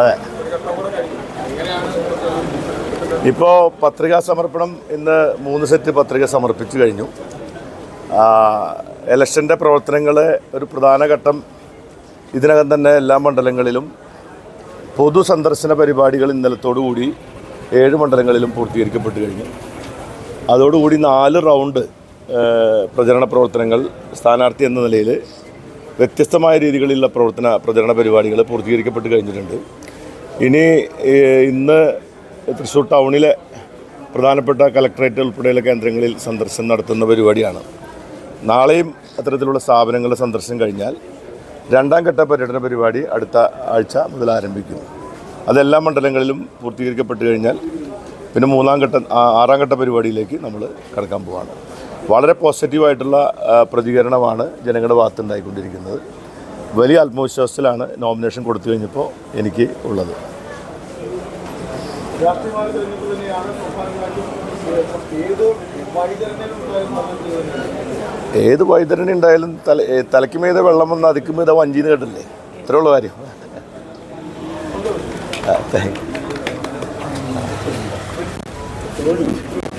അതെ. ഇപ്പോൾ പത്രികാ സമർപ്പണം ഇന്ന് മൂന്ന് സെറ്റ് പത്രിക സമർപ്പിച്ചു കഴിഞ്ഞു. ഇലക്ഷന്റെ പ്രവർത്തനങ്ങളെ ഒരു പ്രധാന ഘട്ടം. ഇതിനകം തന്നെ എല്ലാ മണ്ഡലങ്ങളിലും പൊതു സന്ദർശന പരിപാടികൾ ഇന്നലത്തോടുകൂടി ഏഴ് മണ്ഡലങ്ങളിലും പൂർത്തീകരിക്കപ്പെട്ട് കഴിഞ്ഞു. അതോടുകൂടി നാല് റൗണ്ട് പ്രചരണ പ്രവർത്തനങ്ങൾ സ്ഥാനാർത്ഥി എന്ന നിലയിൽ വ്യത്യസ്തമായ രീതികളിലുള്ള പ്രവർത്തന പ്രചരണ പരിപാടികൾ പൂർത്തീകരിക്കപ്പെട്ട് കഴിഞ്ഞിട്ടുണ്ട്. ഇനി ഇന്ന് തൃശ്ശൂർ ടൗണിലെ പ്രധാനപ്പെട്ട കലക്ടറേറ്റ് ഉൾപ്പെടെയുള്ള കേന്ദ്രങ്ങളിൽ സന്ദർശനം നടത്തുന്ന പരിപാടിയാണ്. നാളെയും അത്തരത്തിലുള്ള സ്ഥാപനങ്ങളുടെ സന്ദർശനം കഴിഞ്ഞാൽ രണ്ടാം ഘട്ട പര്യടന പരിപാടി അടുത്ത ആഴ്ച മുതൽ ആരംഭിക്കും. അതെല്ലാ മണ്ഡലങ്ങളിലും പൂർത്തീകരിക്കപ്പെട്ട് കഴിഞ്ഞാൽ പിന്നെ മൂന്നാം ഘട്ട ആറാം ഘട്ട പരിപാടിയിലേക്ക് നമ്മൾ കടക്കാൻ പോവാണ്. വളരെ പോസിറ്റീവായിട്ടുള്ള പ്രതികരണമാണ് ജനങ്ങളുടെ ഭാഗത്തുണ്ടായിക്കൊണ്ടിരിക്കുന്നത് വലിയ ആത്മവിശ്വാസത്തിലാണ് നോമിനേഷൻ കൊടുത്തു കഴിഞ്ഞപ്പോൾ എനിക്ക് ഉള്ളത്. ഏത് വൈതരണി ഉണ്ടായാലും തല ഏ, തലയ്ക്ക് മീത വെള്ളം വന്ന് അതിക്ക് മീത വഞ്ചിന്ന് കേട്ടില്ലേ? ഇത്രേ ഉള്ളൂ കാര്യം. Thank you